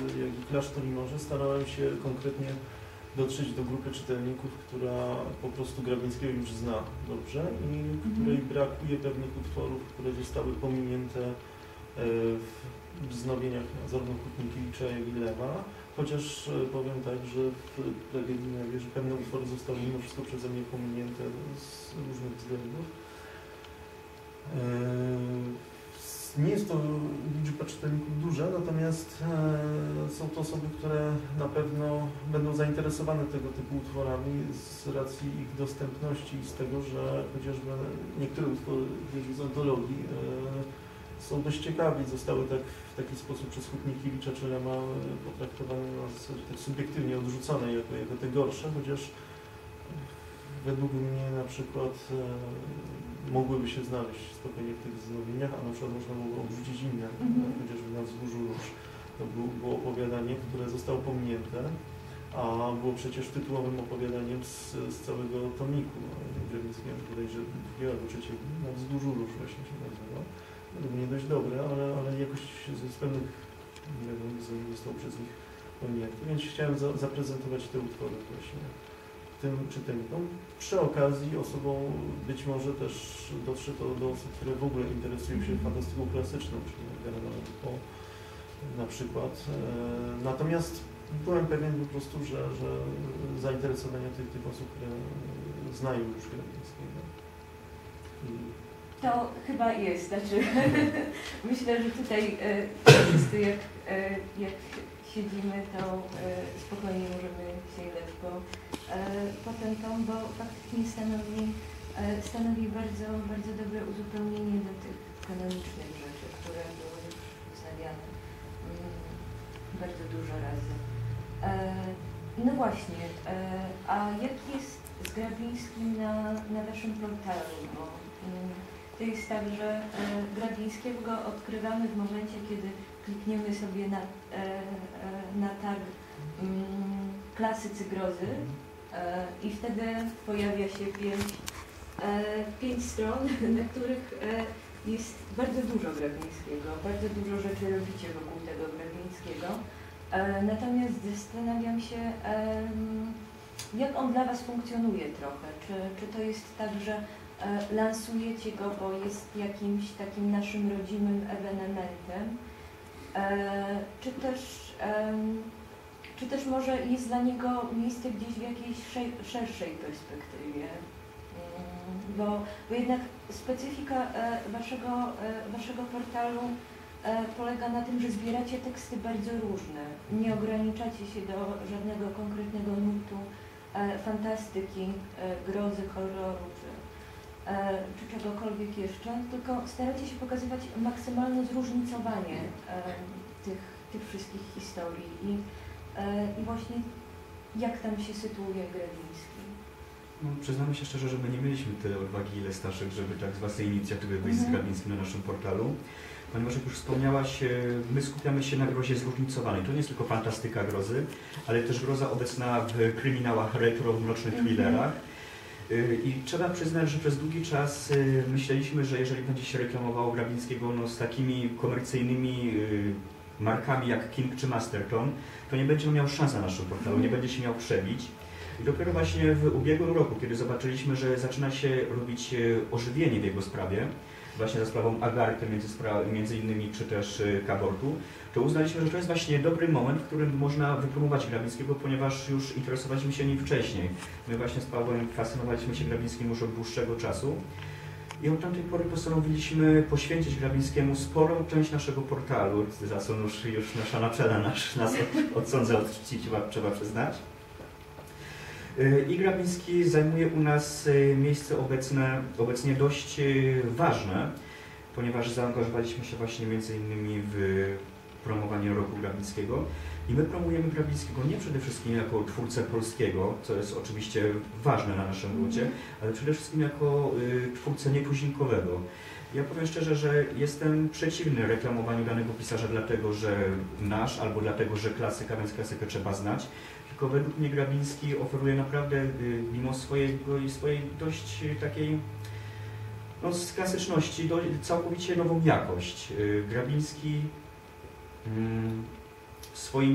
jak i Klasztor starałem się konkretnie dotrzeć do grupy czytelników, która po prostu Grabińskiego już zna dobrze i której brakuje pewnych utworów, które zostały pominięte e, w wznowieniach zarówno Hutnikiewicza, jak i Lewa. Chociaż e, powiem tak, że w tragedii na wieży pewne utwory zostały mimo wszystko przeze mnie pominięte z różnych względów. Nie jest to liczba czytelników duża, natomiast e, są to osoby, które na pewno będą zainteresowane tego typu utworami z racji ich dostępności i z tego, że chociażby niektóre utwory z antologii e, są dość ciekawe i zostały tak w taki sposób przez Hutnikiewicza czy Lema e, potraktowane na zasadzie tak subiektywnie odrzucone jako, jako te gorsze, chociaż według mnie na przykład mogłyby się znaleźć spokojnie w tych wznowieniach, a na przykład można było odrzucić inne, mhm. chociażby na wzgórzu róż. To było, było opowiadanie, które zostało pominięte, a było przecież tytułowym opowiadaniem z, z całego tomiku Grzebińskiego, że drugiego albo trzeciego, na wzgórzu róż właśnie się nazywa. Według mnie dość dobre, ale, ale jakoś z pewnych nie wiem, zostało przez nich pominięte. Więc chciałem za, zaprezentować te utwory właśnie tym czytelnikom. Przy okazji osobą być może też dotrze to do osób, które w ogóle interesują się fantastyką klasyczną, czyli Edgara po na przykład. E, natomiast byłem pewien po prostu, że, że zainteresowania tych, tych osób, które znają już Grabińskiego. To chyba jest, znaczy myślę, że tutaj e, wszyscy jak, e, jak siedzimy, to spokojnie możemy sięgać po, e, po ten tom, bo faktycznie stanowi, e, stanowi bardzo, bardzo dobre uzupełnienie do tych kanonicznych rzeczy, które były już wznawiane mm, bardzo dużo razy. No właśnie, a jak jest z Grabińskim na, na Waszym portalu? Bo mm, to jest tak, że Grabińskiego go odkrywamy w momencie, kiedy klikniemy sobie na, e, e, na tag mm, klasycy grozy e, i wtedy pojawia się pięć, pięć stron, na których jest bardzo dużo Grabińskiego, bardzo dużo rzeczy robicie wokół tego Grabińskiego. Natomiast zastanawiam się, jak on dla Was funkcjonuje trochę. Czy, czy to jest tak, że lansujecie go, bo jest jakimś takim naszym rodzimym ewenementem, E, czy też, czy też może jest dla niego miejsce gdzieś w jakiejś szerszej perspektywie? Mm, bo, bo jednak specyfika e, waszego, e, waszego portalu polega na tym, że zbieracie teksty bardzo różne. Nie ograniczacie się do żadnego konkretnego nurtu fantastyki, grozy, horroru czy, E, czy czegokolwiek jeszcze, tylko staracie się pokazywać maksymalne zróżnicowanie e, tych, tych wszystkich historii i, e, i właśnie jak tam się sytuuje Grewiński. No, przyznamy się szczerze, że my nie mieliśmy tyle odwagi ile Staszek, żeby tak z własnej inicjatywy wyjść mhm. z Grabińskim na naszym portalu. Ponieważ jak już wspomniałaś, my skupiamy się na grozie zróżnicowanej. To nie jest tylko fantastyka grozy, ale też groza obecna w kryminałach retro, w nocznych mhm. thrillerach. Y, I trzeba przyznać, że przez długi czas myśleliśmy, że jeżeli będzie się reklamowało Grabińskiego no, z takimi komercyjnymi markami jak King czy Masterton, to nie będzie miał szans na naszym portalu, nie będzie się miał przebić. I dopiero właśnie w ubiegłym roku, kiedy zobaczyliśmy, że zaczyna się robić ożywienie w jego sprawie, właśnie za sprawą Agarty między, między innymi, czy też Kabortu, to uznaliśmy, że to jest właśnie dobry moment, w którym można wypromować Grabińskiego, ponieważ już interesowaliśmy się nim wcześniej. My właśnie z Pawłem fascynowaliśmy się Grabińskim już od dłuższego czasu. I od tamtej pory postanowiliśmy poświęcić Grabińskiemu sporą część naszego portalu, za co już, już nasza naczelna nas, nas odsądza od czci, trzeba, trzeba przyznać. Y, I Grabiński zajmuje u nas y, miejsce obecne, obecnie dość y, ważne, ponieważ zaangażowaliśmy się właśnie między innymi w promowanie roku Grabickiego. I my promujemy Grabickiego nie przede wszystkim jako twórcę polskiego, co jest oczywiście ważne na naszym ludzie, mhm. ale przede wszystkim jako y, twórcę nietuzinkowego. Ja powiem szczerze, że jestem przeciwny reklamowaniu danego pisarza dlatego, że nasz, albo dlatego, że klasyka, więc klasykę trzeba znać. Tylko według mnie Grabiński oferuje naprawdę, y, mimo swojego swojej dość takiej no, z klasyczności, do, całkowicie nową jakość. Y, Grabiński Mm, swoim